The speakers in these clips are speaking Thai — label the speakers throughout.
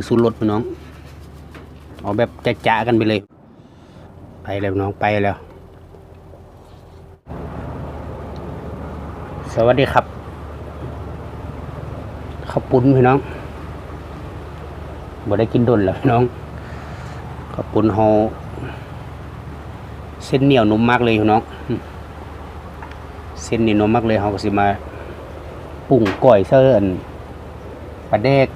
Speaker 1: คือสู้รถพี่น้องเอาแบบจะๆกันไปเลย ไปแล้วน้องไปแล้ว สวัสดีครับข้าวปุ้นพี่น้องบ่ได้กินดนแล้วพี่น้องข้าวปุ้นเฮาเส้นเหนียวนุ่มมากเลยพี่น้องเส้นนี่นุ่มมากเลยเฮาก็สิมาปรุงก้อยเสื้ออันปลาแดก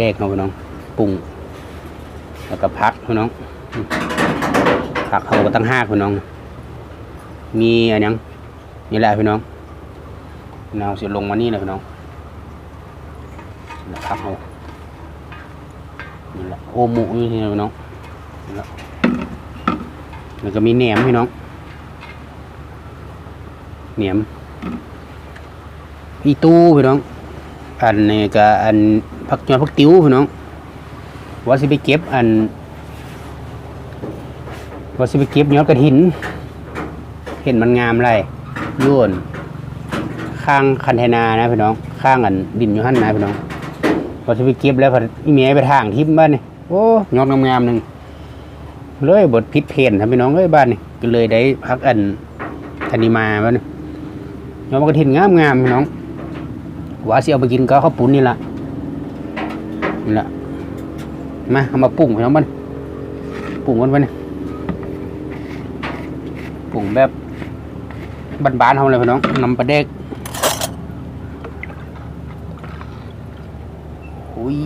Speaker 1: แดกเฮาพี่น้องปรุงแล้วก็พักพี่น้องผักเขาก็ตั้งห้าพี่น้อง มีอันหยังนี่แหละพี่น้องเราจะลงมานี่เลยพี่น้องพักเขานี่แหละโอหมูนี่พี่น้องนี่แหละแล้วก็มีแหนมพี่น้องแหนมอีตู้พี่น้อง อันนี้ก็อันผักยอดผักติ้วพี่น้องว่าสิไปเก็บอันว่าสิไปเก็บยอดกระถิน เห็นมันงามไรย่นข้างคันเทนานะพี่น้อง ข้างอันดินอยู่หันนะพี่น้องว่าสิไปเก็บแล้วพออีเมียไปทางทิพย์บ้านนี่โอ้ยอดงามๆหนึ่งเลยบทพิษเพนทำพี่น้องเอ้ยบ้านนี่ก็เลยได้พักอันธนิมาบ้านนี่ยอดกระถินงามๆพี่น้อง ว่าสิเอาไปกินก็ข้าวปุ้นนี่ละนี่ละมาเอามาปรุงพี่น้องบ้านปรุงกันไปนี่ปรุงแบบบ้านๆเขาเลยพี่น้องนำปลาเด็กอุ้ย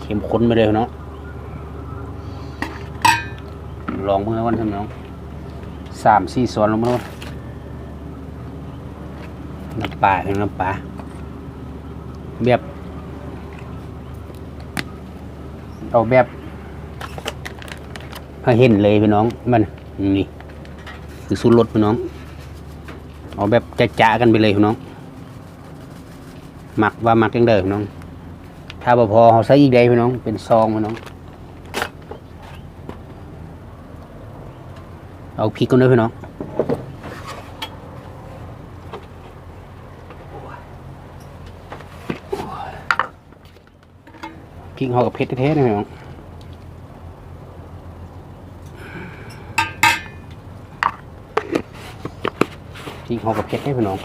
Speaker 1: เข้มข้นไปเลยพี่น้องลองมือวันพี่น้อง สามสี่ส่วนลงมาด้วน้ำปลาพี่น้องน้ำปลาแบบเอาแบบให้เห็นเลยพี่น้องมันนี่คือสูตรรสพี่น้อง เอาแบบจะๆกันไปเลยพี่น้องหมักว่าหมักยังเดิมพี่น้อง ถ้าบ่พอเขาใส่อีกใดพี่น้อง เป็นซองพี่น้อง เอาพริกกันด้วยพี่น้องพริกเขากับเผ็ดแท้ๆนะพี่น้องพริกเขากับเผ็ดได้พี่น้อง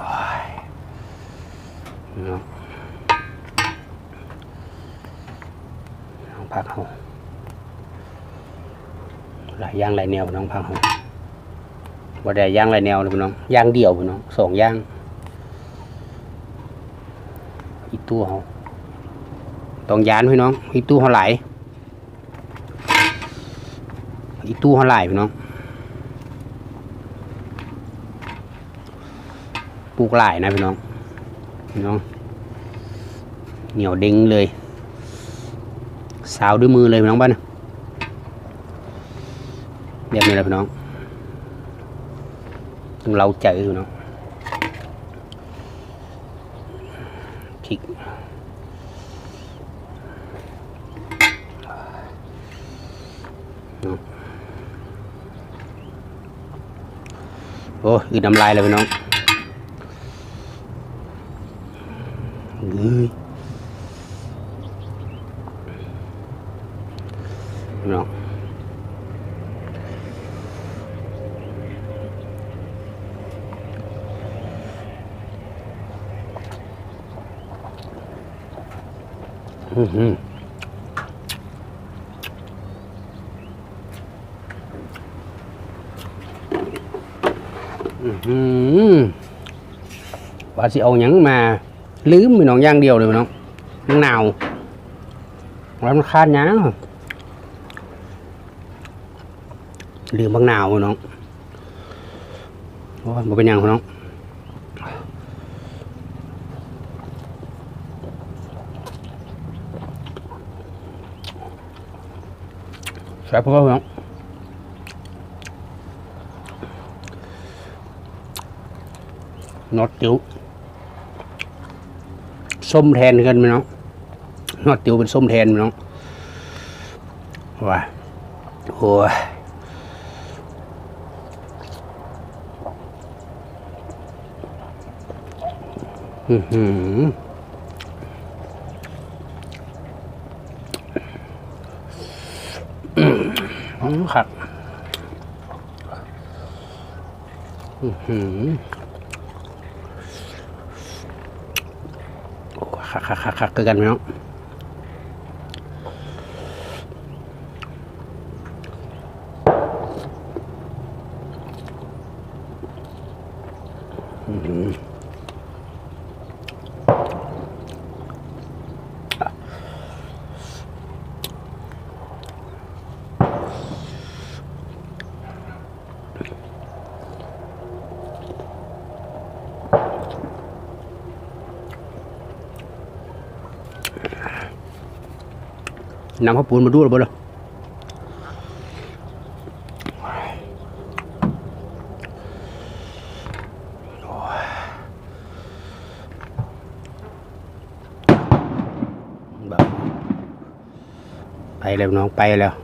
Speaker 1: โอ้ยพี่น้องน้องพักเขาหลา ย่างหลายแนวพี่น้องพักเขาว่าได้ย่างหลายแนวเลยพี่น้องย่างเดี่ยวพี่น้องสองย่าง อีตัวเขาต้องยานพี่น้อง อีตัวเขาไหลอีตัวเขาไหลพี่น้องปลูกไหลนะพี่น้องพี่น้อง เหนียวเด้งเลย สาวด้วยมือเลยพี่น้องบ้าน แบบนี้แหละพี่น้องต้องเราใจพี่น้องพริกโอ้ยน้ำลายเลยพี่น้องเฮ้ยพี่น้องอื้อหืออื้อหือ ว่าสิเอาหยังมา ลืมไปน้องอย่างเดียวเลยน้องหนาวแล้วมันคาดหยังลืมบางหนาวน้องโอ้ยบ่เป็นยังน้อง แซ่พวกเขานาอตจิ๋วส้มแทนกันไหมเนาะนอตจิ๋วเป็นส้มแทนไหมเนาะว้าโอ้ยอือหือ อืมครับอือหือคักคักคักคักกันไหมน้องอื้อหือ นำข้าวปูนมาดูหรือเปล่าแบบไปแล้วน้องไปแล้ว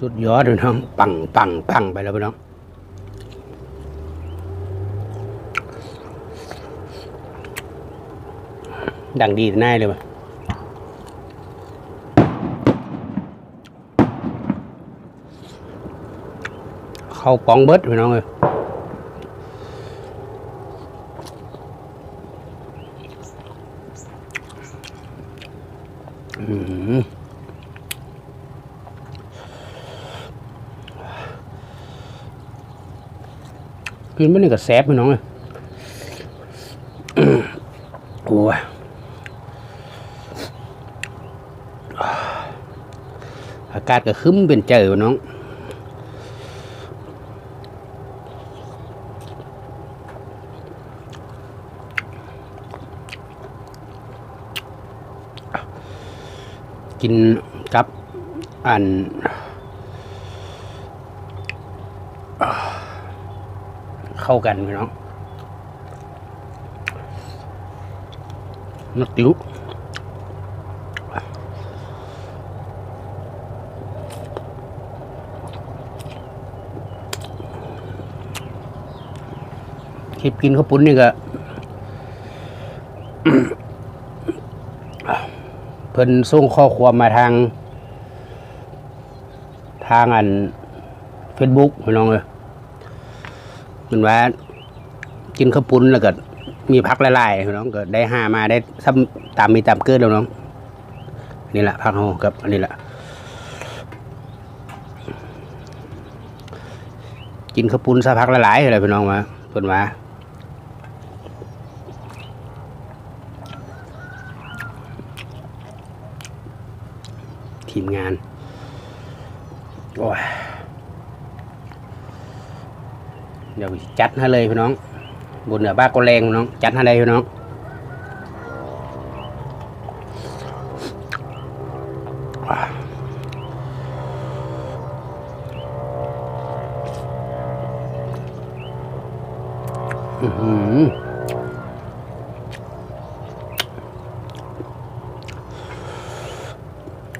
Speaker 1: สุดยอดเลยน้อง ปังปังปังไปแล้วพี่น้องดังดีแน่เลยว่ะเข้าปองเบิดพี่น้องเลย กินไม่นี่ก็แซ่บพี่น้องเลยโอ้ยอากาศก็คึ้มเป็นเจอพี่น้องกินกับอัน เข้ากันพี่น้องนักติวคลิปกินข้าวปุ้นนี่ก็เพิ่นส่งข้อความมาทาง ทางอัน Facebook พี่น้องเลย มือนว่า กินข้าวปุ้นแล้วก็มีพักละลายๆน้องก็ได้หามาได้ซ้ำตามมีตามเกิดแล้วน้องอันนี่แหละพักเขากับอันนี้แหละกินข้าวปุ้นซะพักละลายอะไรพี่น้องมาเพิ่นว่าทีมงาน โอ้ย เดี๋ยวจัดให้เลยพี่น้อง บนเหนือบ้านก็แรงพี่น้อง จัดให้เลยพี่น้องอือหือ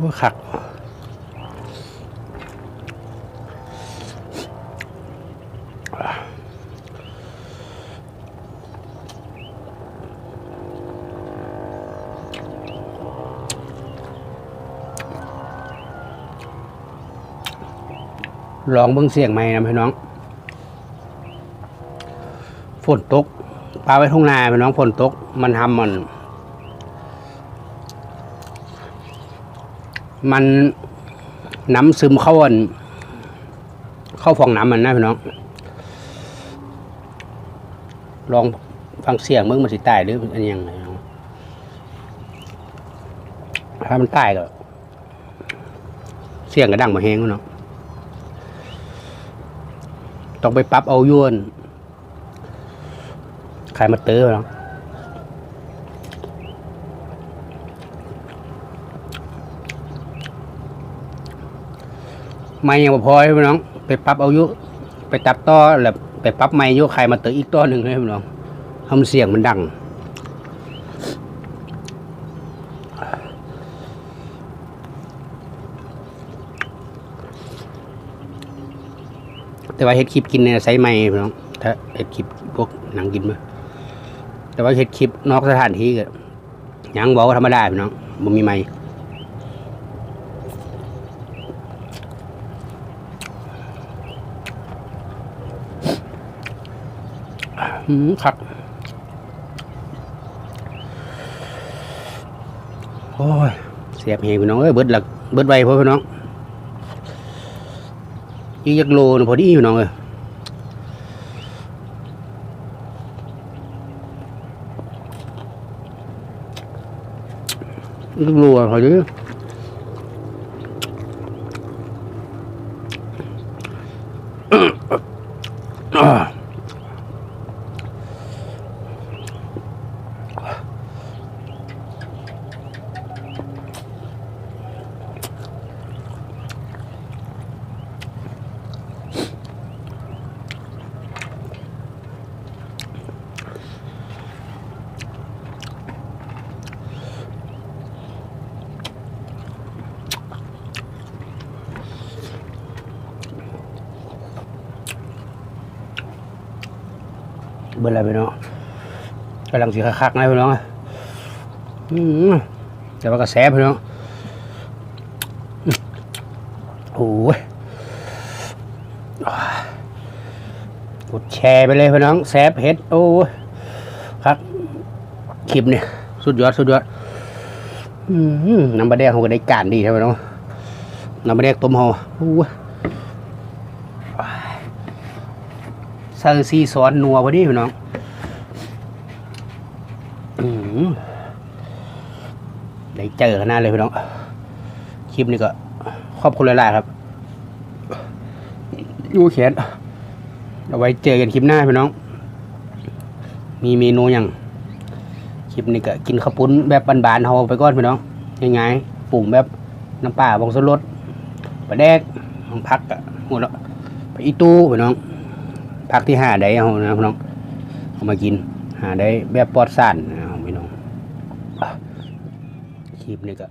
Speaker 1: ว่าขัก ลองเบิ่งเสียงไหมนะพี่น้องฝนตกปลาไว้ทุ่งนาพี่น้องฝนตก มันทำมัน มันน้ำซึมเข้าอันเข้าฟองน้ำมันนะพี่น้อง ลองฟังเสียงเบิ่งมันสิตายหรืออันยังไงน้องถ้ามันตายก็เสียงก็ดังมาแห้งเนาะ ต้องไปปรับเอายวนขายมาเตอร์เนาะไม่ยังบ่พอให้พี่น้อง ไปปรับเอายุ ไปตัดต่อแล้วไปปรับไม่ยุขายมาเตอร์อีกต่อหนึ่งให้พี่น้องทำเสียงมันดัง แต่ว่าเฮ็ดคลิปกินเนี่ยใช้ไม้พี่น้องถ้าเฮ็ดคลิปพวกหนังกินมาแต่ว่าเฮ็ดคลิปนอกสถานที่ก็ยังบอกว่าธรรมดาพี่น้องบ่มีไม้อืมคักโอ้ยเสียบเฮพี่น้องเอ้ยเบิดหลักเบิดไวพอพี่น้อง ยี่ยักโลนพอดีอยู่น้องเอ้ยยักโลอะพอดี เบิ่งอะไรไปเนาะกำลังสีคักๆนะพี่น้องแต่ว่ากระแสพี่น้องโอ้ยกดแชร์ไปเลยพี่น้องแซบเฮ็ดโอ้ครับคลิปเนี่ยสุดยอดสุดยอดน้ำบะแดงเขาก็ได้การดีใช่ไหมน้องน้ำบะแดงต้มเขาโอ้ย เซอร์ซีซอนนัวพอดีพี่น้องอได้เจอขนาดเลยพี่น้อง คลิปนี้ก็ขอบคุณหลายๆครับยูเขียนเอาไว้เจอกันคลิปหน้าพี่น้อง มีเมนูอย่างคลิปนี้ก็กินข้าวปุ้นแบบบานๆเฮาไปก่อนพี่น้องง่ายๆปรุงแบบน้ำปลาบองสรสปลาแดกของพักอะหมดแล้วไปอีตู้พี่น้อง ผักที่หาได้เอานะพี่น้องเอามากิน หาได้แบบปลอดสารนะเอาพี่น้องคลิปนี้ก็